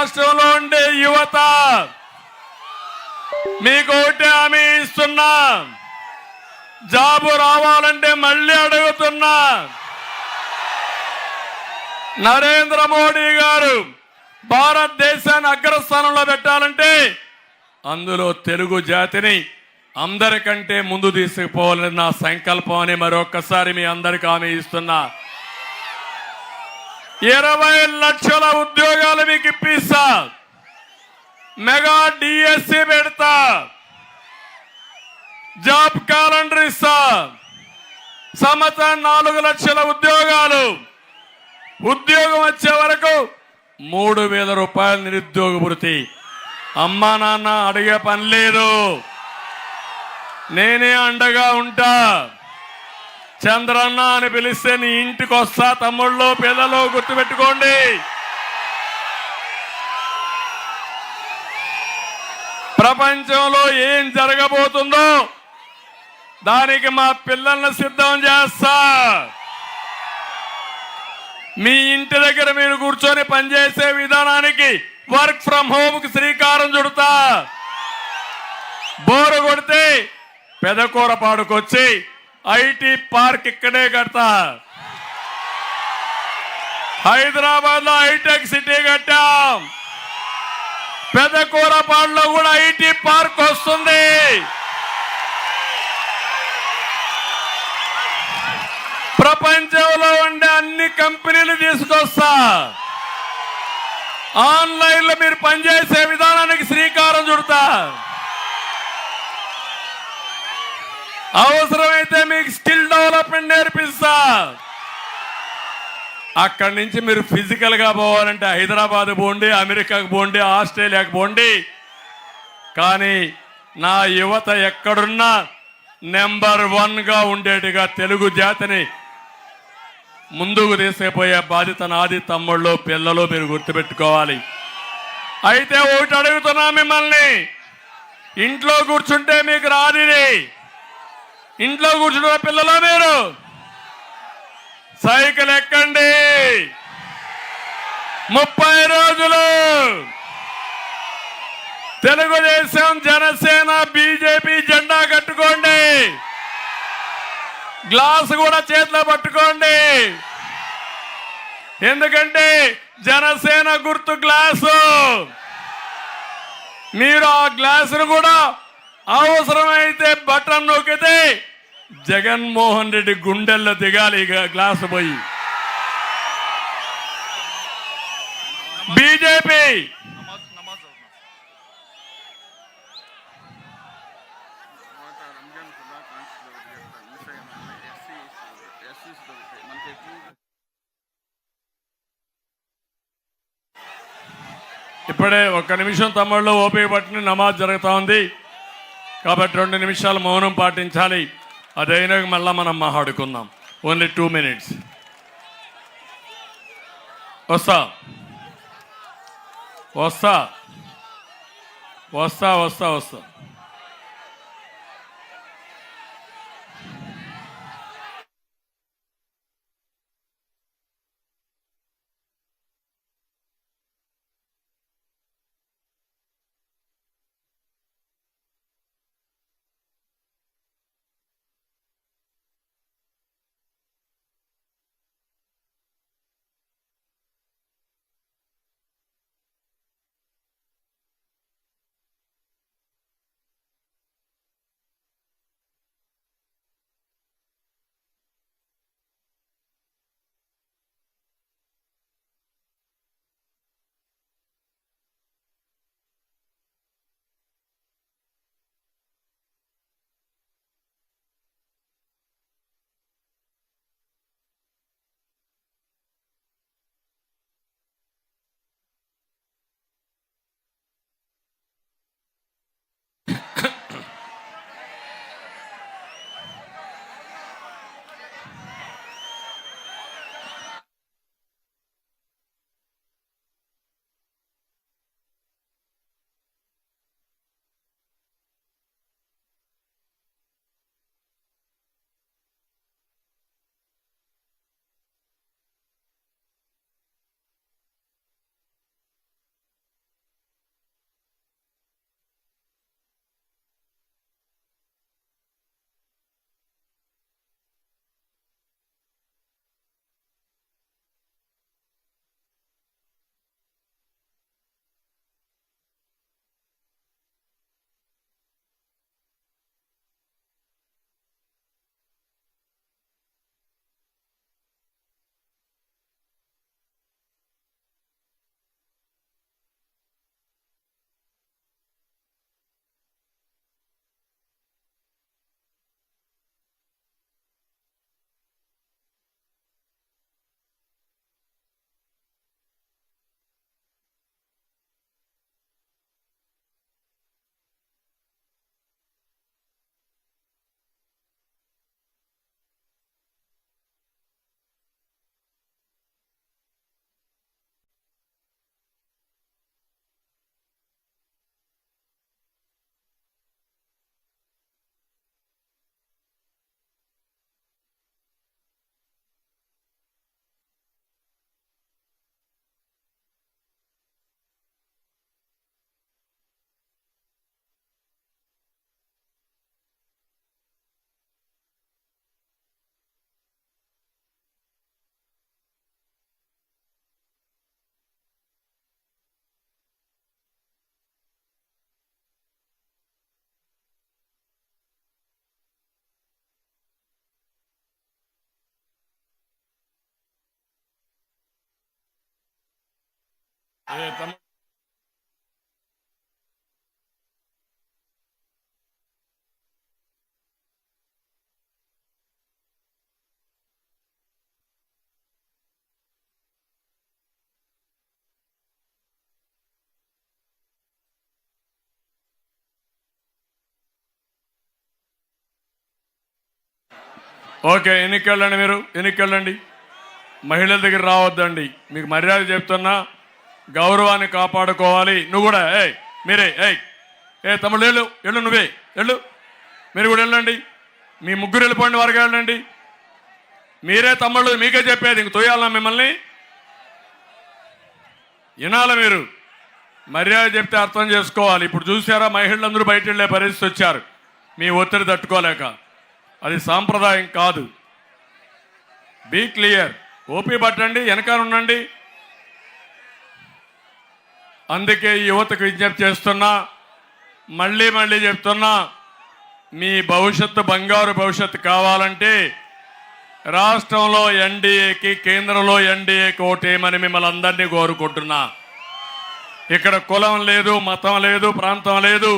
రాష్ట్రంలో ఉండే యువత మీకు ఒకటి హామీ ఇస్తున్నా. జాబు రావాలంటే మళ్ళీ అడుగుతున్నా. నరేంద్ర మోడీ గారు భారతదేశాన్ని అగ్రస్థానంలో పెట్టాలంటే అందులో తెలుగు జాతిని అందరికంటే ముందు తీసుకుపోవాలని నా సంకల్పం అని మరొక్కసారి మీ అందరికి హామీ ఇస్తున్నా. ఇరవై లక్షల ఉద్యోగాలు మీకు ఇప్పిస్తా. మెగా డిఎస్సి పెడతా. జాబ్ క్యాలెండర్ ఇస్తా. సంవత్సరం నాలుగు లక్షల ఉద్యోగాలు. ఉద్యోగం వచ్చే వరకు మూడు వేల రూపాయలు నిరుద్యోగ వృత్తి అమ్మా నాన్న అడిగే పని లేదు. నేనే అండగా ఉంటా. చంద్రన్న అని పిలిస్తే నీ ఇంటికి వస్తా తమ్ముళ్ళు పిల్లలు గుర్తుపెట్టుకోండి. ప్రపంచంలో ఏం జరగబోతుందో దానికి మా పిల్లల్ని సిద్ధం చేస్తా. మీ ఇంటి దగ్గర మీరు కూర్చొని పనిచేసే విధానానికి వర్క్ ఫ్రం హోమ్కి శ్రీకారం చుడతా. బోరు కొడితే పెదకూరపాడుకొచ్చి ఐటీ పార్క్ ఇక్కడే కడతా. హైదరాబాద్లో హైటెక్ సిటీ కట్టాం. పెదకూరపాడులో కూడా ఐటీ పార్క్ వస్తుంది. ప్రపంచంలో ఉండే అన్ని కంపెనీలు తీసుకొస్తా. ఆన్లైన్లో మీరు పనిచేసే విధానానికి శ్రీకారం చుడతా. అవసరమైతే మీకు స్కిల్ డెవలప్మెంట్ నేర్పిస్తా. అక్కడి నుంచి మీరు ఫిజికల్గా పోవాలంటే హైదరాబాద్ పోండి అమెరికాకు పోండి ఆస్ట్రేలియాకు పోండి. కానీ నా యువత ఎక్కడున్నా నెంబర్ వన్గా ఉండేటిగా తెలుగు జాతిని ముందుకు తీసుకుపోయే బాధ్యత నాది తమ్ముళ్ళు పిల్లలు మీరు గుర్తుపెట్టుకోవాలి. అయితే ఒకటి అడుగుతున్నా మిమ్మల్ని. ఇంట్లో కూర్చుంటే మీకు రాదిది ఇంట్లో కూర్చున్న పిల్లలు మీరు? సైకిల్ ఎక్కండి. ముప్పై రోజులు. తెలుగుదేశం జనసేన బీజేపీ జెండా కట్టుకోండి. గ్లాస్ కూడా చేతిలో పట్టుకోండి. ఎందుకంటే జనసేన గుర్తు గ్లాసు. మీరు ఆ గ్లాసును కూడా అవసరమైతే బటన్ నొక్కితే జగన్మోహన్ రెడ్డి గుండెల్లో దిగాలి ఇక గ్లాసు పోయి. బీజేపీ! ఇప్పుడే ఒక్క నిమిషం తమ్ముళ్ళు ఓపిక పట్టుకుని నమాజ్ జరుగుతోంది కాబట్టి రెండు నిమిషాలు మౌనం పాటించాలి. అదైనా మళ్ళా మనం మాట్లాడుకుందాం. ఓన్లీ టూ మినిట్స్ వస్తా. వస్తా. వస్తా వస్తా వస్తా. Ah. Eh, ఓకే ఎన్నికెళ్ళండి మీరు? ఎన్నికెళ్ళండి? మహిళల దగ్గర రావద్దండి. మీకు మర్యాద చెప్తున్నా. గౌరవాన్ని కాపాడుకోవాలి. నువ్వు కూడా ఏయ్ మీరే ఏయ్. ఏ తమ్ముడు వెళ్ళు వెళ్ళు నువ్వే వెళ్ళు. మీరు కూడా వెళ్ళండి. మీ ముగ్గురు వెళ్ళిపోండి వారికి వెళ్ళండి. మీరే తమ్ముళ్ళు మీకే చెప్పేది ఇంక తోయాలనా మిమ్మల్ని? వినాల మీరు? మర్యాద చెప్తే అర్థం చేసుకోవాలి. ఇప్పుడు చూసారా మహిళలందరూ బయట వెళ్ళే పరిస్థితి వచ్చారు. మీ ఒత్తిడి తట్టుకోలేక. అది సాంప్రదాయం కాదు. బీ క్లియర్ ఓపీ పట్టండి వెనకాల ఉండండి. అందుకే యువతకు విజ్ఞప్తి చేస్తున్నా మళ్ళీ మళ్ళీ చెప్తున్నా మీ భవిష్యత్తు బంగారు భవిష్యత్తు కావాలంటే రాష్ట్రంలో ఎన్డీఏకి కేంద్రంలో ఎన్డీఏకి ఓటేయమని మిమ్మల్ని అందరినీ కోరుకుంటున్నా. ఇక్కడ కులం లేదు మతం లేదు ప్రాంతం లేదు.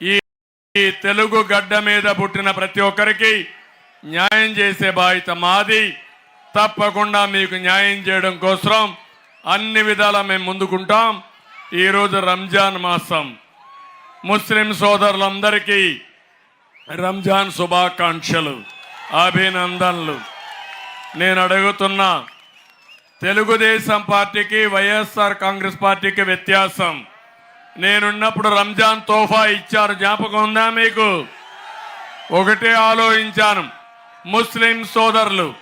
ఈ ఈ తెలుగు గడ్డ మీద పుట్టిన ప్రతి ఒక్కరికి న్యాయం చేసే బాధ్యత మాది. తప్పకుండా మీకు న్యాయం చేయడం కోసం అన్ని విధాలా మేము ముందుకుంటాం. ఈరోజు రంజాన్ మాసం. ముస్లిం సోదరులందరికీ రంజాన్ శుభాకాంక్షలు అభినందనలు. నేను అడుగుతున్నా తెలుగుదేశం పార్టీకి వైఎస్ఆర్ కాంగ్రెస్ పార్టీకి వ్యత్యాసం. నేనున్నప్పుడు రంజాన్ తోఫా ఇచ్చారు. జ్ఞాపకం ఉందా మీకు? ఒకటే ఆలోచించాను. ముస్లిం సోదరులు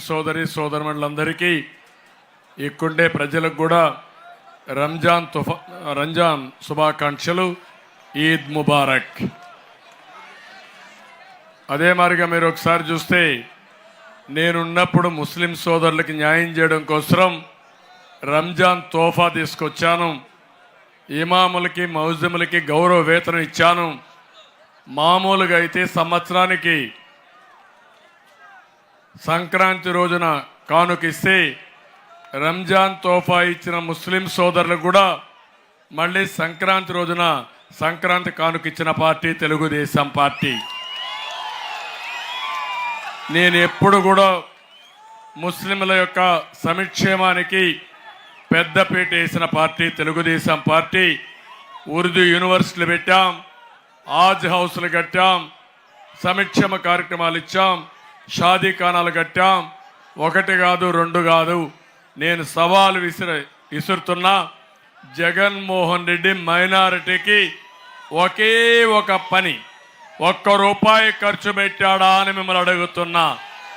సోదరి సోదరులందరికీ ఇక్కడే ప్రజలకు కూడా రంజాన్ తుఫా రంజాన్ శుభాకాంక్షలు. ఈద్ ముబారక్. అదే మారిగా మీరు ఒకసారి చూస్తే నేనున్నప్పుడు ముస్లిం సోదరులకి న్యాయం చేయడం కోసం రంజాన్ తోఫా తీసుకొచ్చాను. ఇమాములకి మౌజములకి గౌరవ వేతనం ఇచ్చాను. మామూలుగా అయితే సంవత్సరానికి సంక్రాంతి రోజున కానుకిస్తే రంజాన్ తోఫా ఇచ్చిన ముస్లిం సోదరులకు కూడా మళ్ళీ సంక్రాంతి రోజున సంక్రాంతి కానుకిచ్చిన పార్టీ తెలుగుదేశం పార్టీ. నేను ఎప్పుడు కూడా ముస్లింల యొక్క సమిక్షేమానికి పెద్దపీట వేసిన పార్టీ తెలుగుదేశం పార్టీ. ఉర్దూ యూనివర్సిటీలు పెట్టాం ఆజ్ హౌస్లు కట్టాం సమిక్షేమ కార్యక్రమాలు ఇచ్చాం. షాదీఖానాలు కట్టాం. ఒకటి కాదు రెండు కాదు. నేను సవాలు విసిర విసురుతున్నా. జగన్మోహన్ రెడ్డి మైనారిటీకి ఒకే ఒక పని. ఒక్క రూపాయి ఖర్చు పెట్టాడా అని మిమ్మల్ని అడుగుతున్నా.